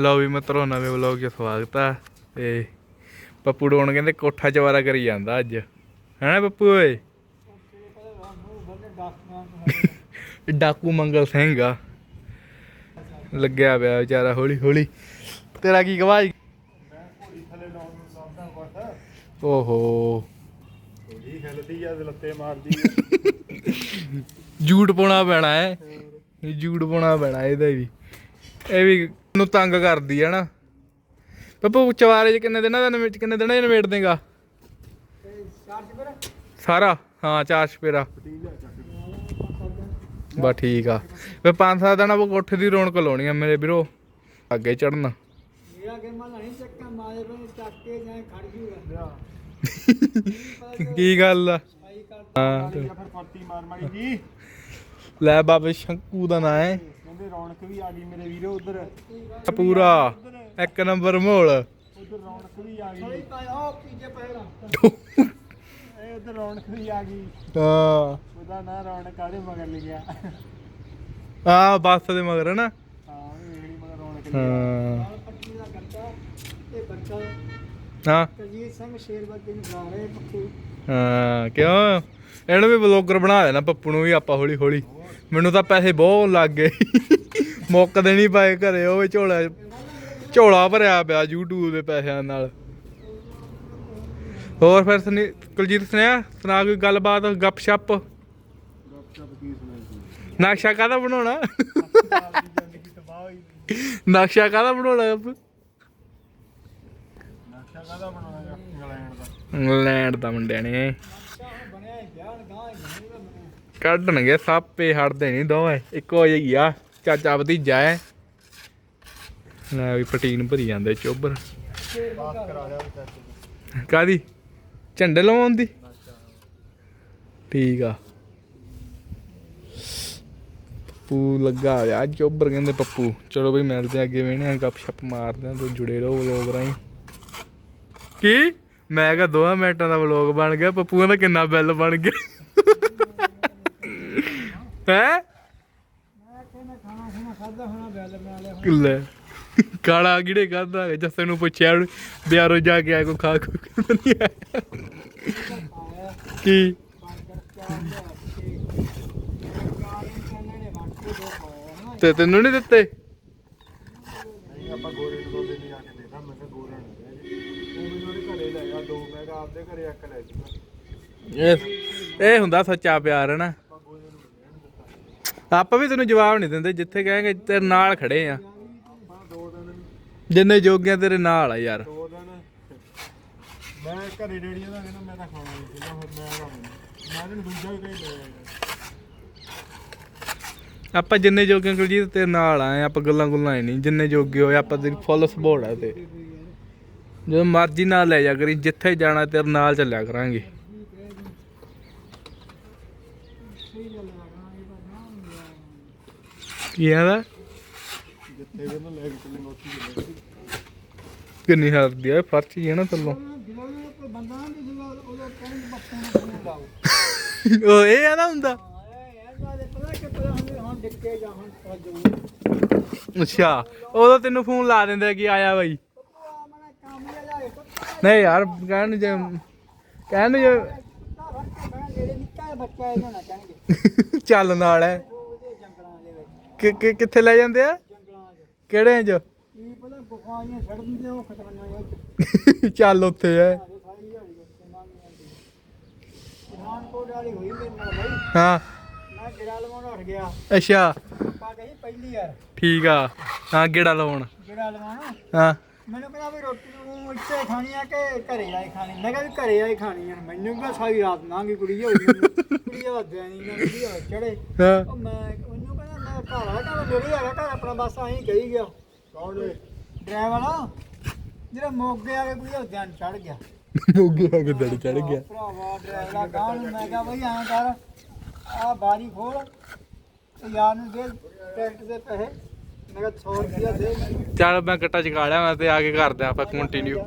ਲਓ ਵੀ ਮਿੱਤਰੋ, ਨਵੇਂ ਵਲੌਗ 'ਚ ਸਵਾਗਤ ਆ। ਤੇ ਪੱਪੂ ਡੋਣ ਕਹਿੰਦੇ ਕੋਠਾ ਚਵਾਰਾ ਕਰੀ ਜਾਂਦਾ ਅੱਜ। ਹੈਨਾ ਪੱਪੂ ਓਏ? ਡਾਕੂ ਮੰਗਲ ਸਿੰਘ ਆ। ਲੱਗਿਆ ਪਿਆ ਵਿਚਾਰਾ ਹੌਲੀ ਹੌਲੀ। ਤੇਰਾ ਕੀ ਗਵਾਜ ਓਹੋ। ਥੋੜੀ ਹਿਲਦੀ ਆ ਲੱਤੇ ਮਾਰਦੀ ਜੂਟ ਪਾਉਣਾ ਪੈਣਾ ਹੈ ਜੂਟ ਪਾਉਣਾ ਪੈਣਾ ਇਹਦਾ ਵੀ। ਇਹ ਵੀ ਨੂੰ ਤੰਗ ਕਰਦੀ ਹੈ ਨਾ। ਪੱਪੂ ਚਵਾਰੇ 'ਚ ਕਿੰਨੇ ਦਿਨਾਂ ਦਾ ਕਿੰਨੇ ਦਿਨਾਂ 'ਚ ਨਵੇਟ ਦੇਗਾ? ਸਾਰਾ? ਹਾਂ ਚਾਰ ਸਪੇਰਾ ਬਾ ਠੀਕ ਆ। ਵੇ ਪੰਜ ਸੱਤ ਦਿਨਾਂ ਉਹ ਕੋਠੇ ਦੀ ਰੌਣਕ ਲਾਉਣੀ ਆ ਮੇਰੇ ਵੀਰੋ ਅੱਗੇ ਚੜਨ ਕੇ ਗੱਲ ਆ? ਹਾਂ। ਲੈ ਬਾਬੇ ਸ਼ੰਕੂ ਦਾ ਨਾਂ ਹੈ। ਕਹਿੰਦੇ ਰੌਣਕ ਵੀ ਆ ਗਈ ਮੇਰੇ ਵੀਰੋ ਉਧਰ। ਪੂਰਾ ਇੱਕ ਨੰਬਰ ਮੋਲ। ਉਧਰ ਰੌਣਕ ਵੀ ਆ ਗਈ। ਪਾਇਆ ਉਹ ਪੀਜੇ ਪਹਿਲਾਂ ਇਹ ਉਧਰ ਰੌਣਕ ਵੀ ਆ ਗਈ। ਹਾਂ। ਉਹਦਾ ਨਾਂ ਰੌਣਕ ਆਦੇ ਮਗਰ ਲਿਖਿਆ। ਆ ਬੱਸ ਦੇ ਮਗਰ ਨਾ ਹਾਂ ਵੇਖਣੀ ਮਗਰ ਰੌਣਕ ਹਾਂ। ਨਾਲ ਪੱਟੀ ਦਾ ਗੱਟਾ ਤੇ ਬੱਚਾ ਹਾਂ। ਕਲਜੀਤ ਸਿੰਘ ਸ਼ੇਰਵਰਦੀ ਨੂੰ ਬੁਲਾ ਰਹੇ ਪੱਖੂ। ਹਾਂ ਕਿਉਂ? ਇਹਨੂੰ ਵੀ ਬਲੌਗਰ ਬਣਾ ਦੇਣਾ ਪੱਪੂ ਨੂੰ ਵੀ ਆਪਾਂ ਹੌਲੀ ਹੌਲੀ ਮੈਨੂੰ ਤਾਂ ਪੈਸੇ ਬਹੁਤ ਲੱਗ ਗਏ। ਮੁੱਕਦੇ ਨਹੀਂ ਪਾਏ ਘਰੇ ਉਹ ਵੀ ਝੋਲਾ ਝੋਲਾ ਭਰਿਆ ਪਿਆ YouTube ਦੇ ਪੈਸਿਆਂ ਨਾਲ। ਹੋਰ ਫਿਰ ਸੁਨੀ ਕੁਲਜੀਤ ਸੁਨੇਹਾ ਸੁਣਾ ਕੋਈ ਗੱਲਬਾਤ ਗੱਪਸ਼ਪ? ਨਕਸ਼ਾ ਕਾਹਦਾ ਬਣਾਉਣਾ? ਨਕਸ਼ਾ ਕਾਹਦਾ ਬਣਾਉਣਾ ਨਕਸ਼ਾ ਕਾਹਦਾ ਬਣਾਉਣਾ ਇੰਗਲੈਂਡ ਦਾ। ਇੰਗਲੈਂਡ ਦਾ ਮੁੰਡਿਆਂ ਨੇ। ਕੱਢਣਗੇ, ਸਾਪੇ ਹਟਦੇ ਨਹੀਂ ਦੋਵੇਂ। ਇੱਕੋ ਜਿਹੀ ਆ। ਚਾਚਾ ਭਤੀਜਾ ਹੈ ਲੈ ਵੀ ਪਟੀਨ ਭਰੀ ਜਾਂਦੇ ਚੋਬਰ। ਕਾਦੀ ਝੰਡੇ ਲਵਾਉਣ ਦੀ? ਠੀਕ ਆ। ਪੱਪੂ ਲੱਗਾ ਆ ਚੋਬਰ ਕਹਿੰਦੇ, ਪੱਪੂ, ਚਲੋ ਬਈ ਮਿਲਦੇ ਅੱਗੇ ਵੇਣੇ ਆ ਗੱਪ ਛੱਪ ਮਾਰਦੇ ਆ, ਤੇ ਜੁੜੇ ਰਹੋ ਵਲੋਗ ਰਾਹੀਂ। ਕੀ? ਮੈਂ ਕਿਹਾ ਦੋਹਾਂ ਮਿੰਟਾਂ ਦਾ ਵਲੋਗ ਬਣ ਗਿਆ ਪੱਪੂ ਦਾ ਕਿੰਨਾ ਬਿੱਲ ਬਣ ਗਿਆ। ਹੈ? ਲੈ, ਕਾਲਾ ਕਿਹੜੇ ਖਾਦਾ ਜੱਸੇ ਨੂੰ ਪੁੱਛਿਆ ਬਿਆਰੋ ਜਾ ਕੇ ਆਇਆ ਕੋ ਖਾ ਖੂ ਨਹੀਂ ਆਇਆ। ਕੀ? ਤੇ ਤੈਨੂੰ ਨਹੀਂ ਦਿੱਤੇ? ਆਪਾਂ ਗੋਰੇ ਘਰੇ ਲੈ ਗਿਆ ਦੋ ਮੈਂ ਕਿਹਾ ਆਪਦੇ ਘਰੇ ਇੱਕ ਲੈ ਜੂਗਾ। ਇਹ ਇਹ ਹੁੰਦਾ ਸੱਚਾ ਪਿਆਰ ਹੈ ਨਾ ਆਪਾਂ ਵੀ ਤੈਨੂੰ ਜਵਾਬ ਨਹੀਂ ਦਿੰਦੇ ਜਿੱਥੇ ਕਹਾਂਗੇ ਤੇਰੇ ਨਾਲ ਖੜੇ ਆ। ਆਪਾਂ ਦੋ ਦਿਨ ਜਿੰਨੇ ਜੋਗੀਆਂ ਤੇਰੇ ਨਾਲ ਆ ਯਾਰ। ਦੋ ਦਿਨ ਮੈਂ ਘਰੇ ਡੇੜੀਆਂ ਦਾ ਕਹਿੰਦਾ ਮੈਂ ਤਾਂ ਖਾਣਾ ਨਹੀਂ ਸੀਗਾ ਫਿਰ ਮੈਂ ਖਾਣਾ ਮੈਂ ਇਹਨੂੰ ਦੂਜਾ ਵੀ ਕਹੀ ਲੈ ਆਪਾਂ ਜਿੰਨੇ ਜੋਗੀਆਂ ਕੁਲਜੀਤ ਤੇਰੇ ਨਾਲ ਆਏ ਆਪਾਂ ਗੱਲਾਂ ਗੁੱਲਾਂ ਹੀ ਨਹੀਂ ਜਿੰਨੇ ਜੋਗੇ ਹੋਏ ਆਪਾਂ ਤੇਰੀ ਫੁੱਲ ਸਪੋਰਟ ਆ ਤੇ। ਜਦੋਂ ਮਰਜ਼ੀ ਨਾਲ ਲੈ ਜਾ ਕਰੀ, ਜਿੱਥੇ ਜਾਣਾ ਤੇਰੇ ਨਾਲ ਚੱਲਿਆ ਕਰਾਂਗੇ। ਕੀ ਆਦਾ ਜਿੱਥੇ ਕਹਿੰਦਾ ਲੈ ਕੇ ਚੱਲੇ ਉੱਥੇ ਚੱਲੇ ਕਿੰਨੀ ਹਰਦੀ ਆ ਫਰਚ ਹੀ ਹੈ ਨਾ ਥੱਲੋਂ ਉਹ ਇਹ ਆਦਾ ਹੁੰਦਾ। ਅੱਛਾ, ਉਦੋਂ ਤੈਨੂੰ ਫੋਨ ਲਾ ਦਿੰਦੇ ਕਿ ਆਇਆ ਬਾਈ ਬੱਪੂ ਆ ਮਨਾ ਕੰਮ ਹੀ ਲਾਏ ਕੁੱਤਾ ਨਹੀਂ ਯਾਰ ਕਹਿਣ ਨੂੰ ਜੇ ਕਹਿਣ ਨੂੰ ਜੇ ਚੱਲ ਨਾਲ ਹੈ ਕਿ ਕਿ- ਕਿੱਥੇ ਲੈ ਜਾਂਦੇ ਆ? ਕਿਹੜੇ ਉਹ ਚੱਲ ਉੱਥੇ ਐ। ਸਾਰੀ ਦਿਹਾੜੀ ਉੱਥੇ ਮੰਨ ਜਾਂਦੀ ਪਠਾਨਕੋਟ ਵਾਲੀ ਹੋਈ ਮੇਰੇ ਨਾਲ ਬਾਈ ਹਾਂ। ਮੈਂ ਗਿਰਾ ਲਵਾਉਣ ਉੱਠ ਗਿਆ ਅੱਛਾ। ਪਾ ਗਈ ਪਹਿਲੀ ਯਾਰ ਠੀਕ ਆ। ਹਾਂ ਗੇੜਾ ਲਾਉਣ। ਗਿਰਾ ਲਵਾਉਣ ਹਾਂ। ਮੈਨੂੰ ਕਹਿੰਦਾ ਵੀ ਰੋਟੀ ਨੂੰ ਇੱਥੇ ਖਾਣੀ ਆ ਕਿ ਘਰੇ ਆਈ ਖਾਣੀ? ਮੈਂ ਕਿਹਾ ਵੀ ਘਰੇ ਆਈ ਖਾਣੀ ਆ। ਮੈਨੂੰ ਕਹਿੰਦਾ ਸਾਰੀ ਰਾਤ ਗਈ ਕੁੜੀ ਹੋਈ ਕੁੜੀ ਦਾ ਦੇਣੀ ਨਾ ਕੁੜੀ ਆ ਚੜੇ ਹਾਂ। ਉਹ ਮੈਂ ਉਹਨੂੰ ਕਹਿੰਦਾ ਮੈਂ ਘਰ ਆ ਕਹਿੰਦਾ ਮੇਰੇ ਹੈਗਾ ਘਰ ਆਪਣਾ ਬਸ ਆਹੀਂ ਕਹੀ ਗਿਆ। ਕੌਣ ਏ? ਡਰਾਈਵਰ ਆ ਜਿਹੜਾ ਮੋਗੇ ਵਾਲੇ ਕੁੜੀ ਦਾ ਧਿਆਨ ਚੜ ਗਿਆ। ਮੋਗੇ ਆ ਕੇ ਦੜ ਚੜ ਗਿਆ। ਭਰਾਵਾ ਡਰਾਈਵਰ ਗਾਂ ਨੂੰ ਮੈਂ ਕਿਹਾ ਬਈ ਐਂ ਕਰ ਆ ਬਾਰੀ ਖੋਲ ਤੇ ਯਾਰ ਨੂੰ ਦੇ ਟੈਕਟ ਦੇ ਪੈਸੇ। ਮੈਂ ਚੱਲ ਮੈਂ ਗੱਟਾ ਚਕਾ ਲਿਆ ਮੈਂ ਤੇ ਆ ਕੇ ਕਰਦੇ ਆਪਾਂ ਕੰਟੀਨਿਊ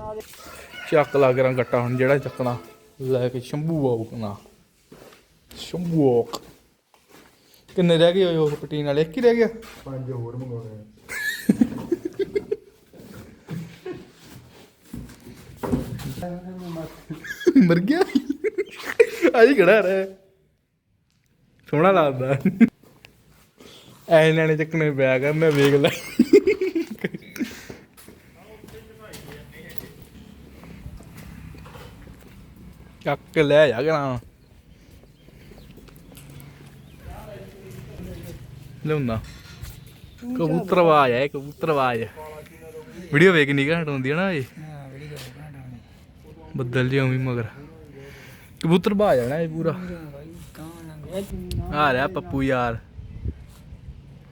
ਚੱਕ ਲਾ ਕਰਾਂ ਗੱਟਾ ਹੁਣ ਜਿਹੜਾ ਚੱਕਣਾ। ਲੈ ਕੇ ਸ਼ੰਭੂ ਆਉਕ ਨਾ। ਸ਼ੰਭੂ ਆਉਕ ਕਿੰਨੇ ਰਹਿ ਗਏ ਉਹ ਪਟੀਨ ਵਾਲੇ? ਇੱਕ ਹੀ ਰਹਿ ਗਿਆ? ਪੰਜ ਹੋਰ ਮੰਗਾਉਣੇ ਮਰ ਗਿਆ। ਆਈ ਖੜਾ ਰਹਿ। ਸੋਹਣਾ ਲੱਗਦਾ। ਐ ਨਾਲੇ ਚੱਕਣੇ ਪਿਆ ਕਰ ਮੈਂ ਵੇਖ ਲੈ। ਚੱਕ ਲੈ ਜਾ ਕਰਾਂ। ਲਿਆਉਂਦਾ। ਕਬੂਤਰਵਾਜ ਹੈ ਕਬੂਤਰਵਾਜ ਵੀਡੀਓ ਵੇਖ ਨਹੀਂ ਘੰਟ ਹੁੰਦੀ ਹੈ ਨਾ ਇਹ। ਬੱਦਲ ਜਿਹਾ ਉਵੇਂ ਮਗਰ। ਕਬੂਤਰ ਭਾ ਜਾਣਾ ਇਹ ਪੂਰਾ। ਆ ਰਿਹਾ ਪੱਪੂ ਯਾਰ।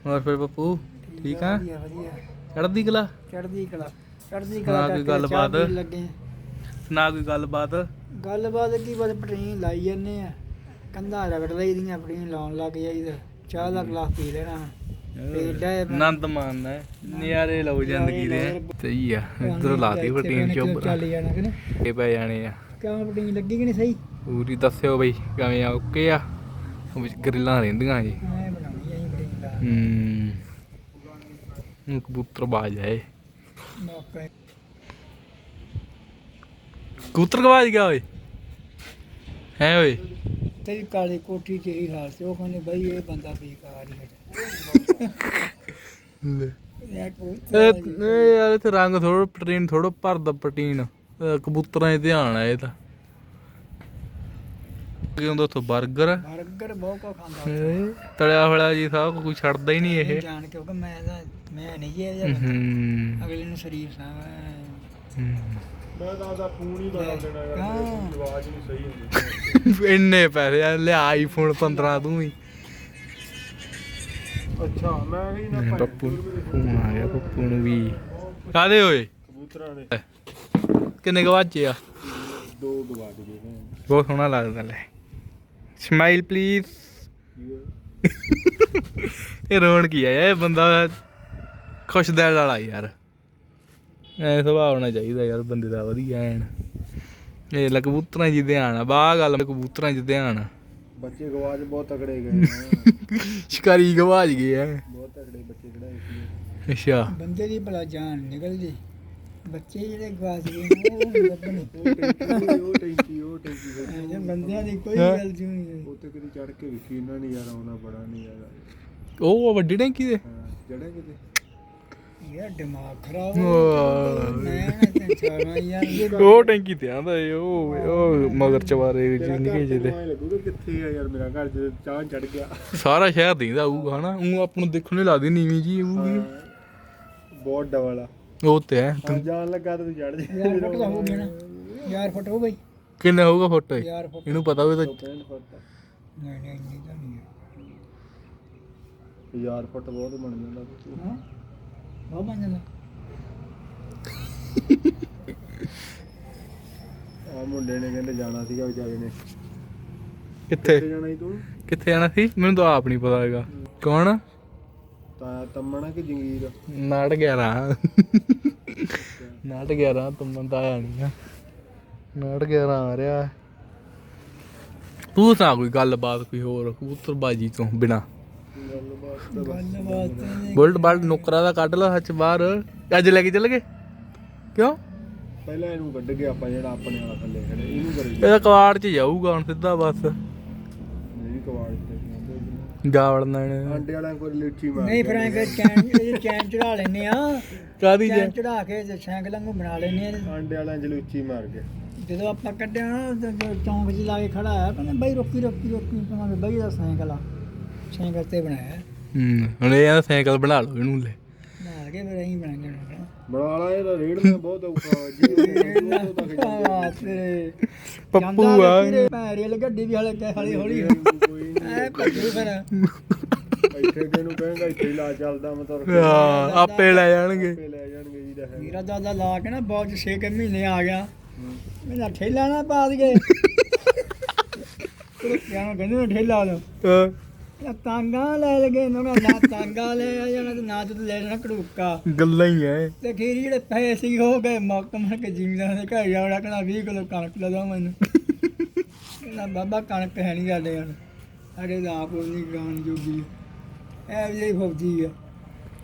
ਹੋਰ ਫਿਰ ਪੱਪੂ ਠੀਕ ਆ? ਵਧੀਆ ਵਧੀਆ। ਚੜਦੀ ਕਲਾ? ਚੜਦੀ ਕਲਾ ਚੜਦੀ ਕਲਾ ਕੋਈ ਕਰਕੇ ਗੱਲਬਾਤ? ਲੱਗੇ। ਕੋਈ ਗੱਲਬਾਤ? ਗੱਲਬਾਤ ਕੀ ਬਸ ਪਟਰੀਨ ਲਾਈ ਜੰਨੇ ਆ। ਕੰਧਾ ਰਗੜ ਲਈ ਦੀਆਂ ਪਟਰੀਨ ਲਾਉਣ ਲੱਗ ਜਾਈਦਾ ਚਾਹ ਦਾ ਗਲਾਸ ਪੀ ਲੈਣਾ। ਆਨੰਦ ਮਾਣਨਾ ਹੈ। ਨਜ਼ਾਰੇ ਲਓ ਜ਼ਿੰਦਗੀ ਦੇ ਸਹੀ ਆ ਇਧਰ ਲਾਤੀ ਫਟੀਨ ਚੋਬਰ ਚੱਲ ਜਾਣਾ ਕਿ ਇਹ ਪੈ ਜਾਣੇ ਆ। ਕਿਉਂ ਪਟਰੀਨ ਲੱਗੀ ਕਿ ਨਹੀਂ ਸਹੀ? ਪੂਰੀ ਦੱਸਿਓ ਬਈ ਕਿਵੇਂ ਆ ਓਕੇ ਆ? ਉਹ ਵਿੱਚ ਗਰਿੱਲਾਂ ਰਹਿੰਦੀਆਂ ਜੀ ਮੈਂ ਬਣਾਉਣੀ ਐ ਪਟਰੀਨ ਦਾ ਹੂੰ ਕਬੂਤਰ ਬਾਜ ਆਏ। ਕਬੂਤਰ ਗਵਾਜ ਗਿਆ ਓਏ ਹੈ ਓਏ ਤੇਰੀ ਕਾਲੀ ਕੋਠੀ ਚ ਹੀ ਹਾਲ ਸੀ ਉਹ ਕਹਿੰਦੇ ਬਈ ਇਹ ਬੰਦਾ ਬੇਕਾਰ ਹੀ ਹੈ ਇਹ ਯਾਰ ਇੱਥੇ ਰੰਗ ਥੋੜਾ ਪ੍ਰੋਟੀਨ ਥੋੜਾ ਭਰਦਾ ਪ੍ਰੋਟੀਨ ਅਹ ਕਬੂਤਰਾਂ 'ਚ ਧਿਆਨ ਆ ਇਹ ਤਾਂ ਕੀ ਹੁੰਦਾ ਉੱਥੋਂ? 버ਗਰ ਬਰਗਰ ਬਹੁਤ ਕੋ ਖਾਂਦਾ ਤਲਿਆ ਹੋਇਆ ਜੀ ਸਭ ਕੋਈ ਛੱਡਦਾ ਹੀ ਨਹੀਂ ਇਹ। ਜਾਣ ਕੇ ਉਹ ਮੈਂ ਤਾਂ ਮੈਂ ਨਹੀਂ ਇਹ ਜਿਹਾ ਹੂੰ। ਅਗਲੇ ਨੂੰ ਸ਼ਰੀਫ ਸਾਂ ਹੂੰ। ਮੈਂ ਤਾਂ ਆਪਦਾ ਫੋਨ ਹੀ ਬਣਾ ਦੇਣਾ ਯਾਰ ਹਾਂ। ਮੇਰੀ ਆਵਾਜ਼ ਨਹੀਂ ਸਹੀ ਹੁੰਦੀ। ਇੰਨੇ ਪੈਸੇ ਆ ਲਿਆ ਆਈਫੋਨ 15 ਤੂੰ ਹੀ ਅੱਛਾ ਮੈਂ ਵੀ ਨਾ ਭਾਈ ਪੱਪੂ ਫੋਨ ਆ ਗਿਆ ਪੱਪੂ ਨੂੰ ਵੀ। ਕਾਦੇ ਹੋਏ ਕਬੂਤਰਾਂ ਦੇ। ਕਿੰਨੇ ਗਵਾਚੇ ਆ? ਦੋ ਗਵਾ ਦੇ ਗਏ ਬਹੁਤ ਸੋਹਣਾ ਲੱਗਦਾ ਲੈ। ਸਮਾਈਲ ਪਲੀਜ਼ ਇਹ ਰੋਣ ਕੀ ਆ ਇਹ ਬੰਦਾ ਖੁਸ਼ ਦਿਲ ਵਾਲਾ ਯਾਰ। ਐ ਸੁਭਾਅ ਹੋਣਾ ਚਾਹੀਦਾ ਯਾਰ ਬੰਦੇ ਦਾ ਵਧੀਆ ਐਨ। ਇਹ ਲੈ ਕਬੂਤਰਾਂ 'ਚ ਧਿਆਨ ਆ ਬਾਹ ਗੱਲ ਕਬੂਤਰਾਂ 'ਚ ਧਿਆਨ ਆ। ਬੱਚੇ ਗਵਾਜ ਬਹੁਤ ਤਕੜੇ ਗਏ ਨੇ। ਸ਼ਿਕਾਰੀ ਗਵਾਜ ਗਏ ਐ। ਬਹੁਤ ਤਕੜੇ ਬੱਚੇ ਸੀ। ਅੱਛਾ। ਬੰਦੇ ਦੀ ਭਲਾ ਜਾਨ ਨਿਕਲਦੀ ਬੱਚੇ ਜਿਹੜੇ ਗਵਾਚ ਗਏ ਨੇ, ਉਹ ਨਹੀਂ ਲੱਭਣੇ। ਉਹ ਟੈਂਕੀ ਉਹ ਟੈਂਕੀ ਫਿਰ ਇਹ ਬੰਦਿਆਂ ਦੀ ਕੋਈ ਹੈਂ? ਗੱਲ ਜੂ ਨਹੀਂ ਉੱਤੇ ਕਦੀ ਚੜ ਕੇ ਵੇਖੀ ਇਹਨਾਂ ਨੇ ਯਾਰ ਆਉਣਾ ਬੜਾ ਨਹੀਂ ਯਾਰ ਉਹ ਵੱਡੀ ਟੈਂਕੀ ਦੇ? ਜੜਾ ਕਿਤੇ? ਯਾਰ ਦਿਮਾਗ ਖਰਾਬ ਵਾਹ। ਮੈਂ ਤੇ ਛਾਣਾ ਯਾਰ ਉਹ ਟੈਂਕੀ ਤੇ ਆਂਦਾ ਏ ਉਹ ਉਹ ਮਗਰ ਚਵਾਰੇ ਜਿਹੇ ਐਂ ਲੱਗੂਗਾ ਕਿੱਥੇ ਆ ਯਾਰ ਮੇਰਾ ਘਰ ਜਦੋਂ ਚਾਹ ਚੜ ਗਿਆ। ਸਾਰਾ ਸ਼ਹਿਰ ਦੀਂਦਾ ਹੋਊਗਾ ਹਨਾ? ਉਹ ਆਪ ਨੂੰ ਦੇਖਣ ਨੂੰ ਲੱਗਦੀ ਨੀਵੀਂ ਜੀ ਹੋਊਗੀ। ਬਹੁਤ ਡਬਲ ਆ। ਉਹ ਤੇ ਹੈ। ਜਾਣ ਲੱਗਾ ਤੇ ਤੂੰ ਚੜ ਯਾਰ ਫੁੱਟ ਹੋ ਗਿਆ ਨਾ। ਯਾਰ ਫੁੱਟ ਹੋ ਗਈ ਕਿੰਨਾ ਹੋਊਗਾ ਫੁੱਟ ਇਹ? ਯਾਰ ਫੁੱਟ। ਇਹਨੂੰ ਪਤਾ ਹੋਵੇ ਤਾਂ। 65 ਫੁੱਟ। ਨਹੀਂ ਨਹੀਂ ਨਹੀਂ ਤਾਂ ਨਹੀਂ ਯਾਰ ਫੁੱਟ ਬਹੁਤ ਬਣ ਜਾਂਦਾ। ਹਾਂ? ਬਹੁਤ ਬਣ ਜਾਂਦਾ। ਆ ਮੁੰਡੇ ਨੇ ਕਹਿੰਦੇ ਜਾਣਾ ਸੀਗਾ ਵਿਚਾਰੇ ਨੇ। ਕਿੱਥੇ? ਕਿੱਥੇ ਜਾਣਾ ਸੀ ਤੂੰ? ਕਿੱਥੇ ਜਾਣਾ ਸੀ? ਮੈਨੂੰ ਤਾਂ ਆਪ ਨਹੀਂ ਪਤਾ ਹੈਗਾ। ਕੌਣ? ਤਾਂ ਤੰਮਣਾ ਕਿ ਜੰਗੀਰ? ਨਾਟ 11 ਨਾਟ 11 ਤੁਮਨ ਤਾਂ ਆਇਆ ਨਹੀਂ ਆ। ਨਾਟ 11 ਆ ਰਿਹਾ। ਹੈ। ਤੂੰ ਸੁਣਾ ਕੋਈ ਗੱਲਬਾਤ ਕੋਈ ਹੋਰ ਕਬੂਤਰਬਾਜੀ ਤੋਂ ਬਿਨਾ। ਗੱਲਬਾਤ ਗੱਲਬਾਤ ਤੇ ਬੁਲਟ ਬਾਲਟ ਨੁਕਰਾ ਦਾ ਕੱਢ ਲਾ ਹੱਥ ਬਾਹਰ। ਅੱਜ ਲੈ ਕੇ ਚੱਲ ਗਏ? ਕਿਉਂ? ਪਹਿਲਾਂ ਇਹਨੂੰ ਕੱਢ ਗਿਆ ਆਪਾਂ ਜਿਹੜਾ ਆਪਣੇ ਵਾਲਾ ਥੱਲੇ ਖੜੇ ਇਹਨੂੰ ਕਰੀ। ਇਹਦਾ ਕਵਾੜ 'ਚ ਜਾਊਗਾ ਹੁਣ ਸਿੱਧਾ ਬਸ। ਨਹੀਂ ਕਵਾੜ ਤੇ। ਇਹਨੇ ਆਂਡੇ ਵਾਲਿਆਂ ਕੋਲ ਲੁੱਚੀ ਮਾਰ ਨਹੀਂ ਫਿਰ ਐਂ ਕਰ ਚੈਨ ਇਹ ਚੈਨ ਚੜਾ ਲੈਨੇ ਆ। ਕਾਦੀ ਚੈਨ ਚੜਾ ਕੇ ਤੇ ਸਾਈਕਲ ਵਾਂਗੂ ਬਣਾ ਲੈਨੇ ਆ। ਆਂਡੇ ਵਾਲਿਆਂ ਚ ਲੁੱਚੀ ਮਾਰ ਗਿਆ ਜਦੋਂ ਆਪਾਂ ਕੱਢਿਆ ਨਾ ਤੇ ਜੋ ਚੌਂਕ 'ਚ ਲਾ ਕੇ ਖੜਾ ਆ ਕਹਿੰਦੇ ਬਾਈ ਰੋਕੀ ਰੋਕੀ ਰੋਕੀ ਕਹਾਂਗੇ ਬਾਈ ਦਾ ਸਾਈਕਲ ਆ। ਸਾਈਕਲ ਤੇ ਬਣਾਇਆ। ਹੂੰ ਹੁਣ ਇਹ ਆ ਸਾਈਕਲ ਬਣਾ ਲਓ ਇਹਨੂੰ ਲੈ। ਬਣਾ ਕੇ ਫਿਰ ਅਸੀਂ ਬਣਾ ਜਾਣਾ ਬਣਾ ਲਾ ਇਹਦਾ ਰੇੜਨਾ ਬਹੁਤ ਔਖਾ ਜੀ ਆ ਪੱਪੂ ਆ। ਵਾਲੀ ਗੱਡੀ ਵੀ ਹਲੇ ਕਿ ਹੌਲੀ ਹੌਲੀ। ਐ ਭੱਜੂ ਫਿਰ। ਇੱਥੇ ਕਿਹਨੂੰ ਕਹੇਗਾ ਇੱਥੇ ਹੀ ਲਾ ਚੱਲਦਾ ਮੈਂ ਤੁਰ ਕੇ ਹਾਂ, ਆਪੇ ਲੈ ਜਾਣਗੇ। ਆਪੇ ਲੈ ਜਾਣਗੇ ਜੀ ਦਾ ਹੈ ਮੇਰਾ ਦਾਦਾ ਲਾ ਕੇ ਨਾ ਬਹੁਤ 6 ਮਹੀਨੇ ਆ ਗਿਆ। ਮੇਰਾ ਠੇਲਾ ਨਾ ਪਾ ਦਈਏ। ਕਿਆ ਕਹਿੰਦੇ ਨੇ ਠੇਲਾ ਲੋ ਹਾਂ, ਇਹ ਤਾਂਗਾ ਲੈ ਲਗੇ ਇਹਨਾਂ ਨੂੰ ਨਾ ਤਾਂਗਾ ਲੈ ਆ ਜਾਣਾ ਤੇ ਨਾ ਤੇ ਲੈ ਜਾਣਾ ਕੜੂਕਾ ਗੱਲਾਂ ਹੀ ਐ। ਤੇ ਖੀਰੀ ਜਿਹੜੇ ਪੈਸੇ ਸੀ ਹੋ ਗਏ ਮੌਕ ਮਰ ਕੇ ਜ਼ਿਮੀਦਾਰ ਦੇ ਘਰ ਜਾਵੜਾ ਕਹਿੰਦਾ 20 ਕਿਲੋ ਕਣਕ ਲੈ ਦੋ ਮੈਨੂੰ। ਕਹਿੰਦਾ ਬਾਬਾ ਕਣਕ ਹੈ ਨਹੀਂ ਸਾਡੇ ਹਣ ਸਾਡੇ ਦਾ ਆਪ ਨਹੀਂ ਗਾਣ ਜੋਗੀ ਐ। ਵੀ ਫੌਜੀ ਆ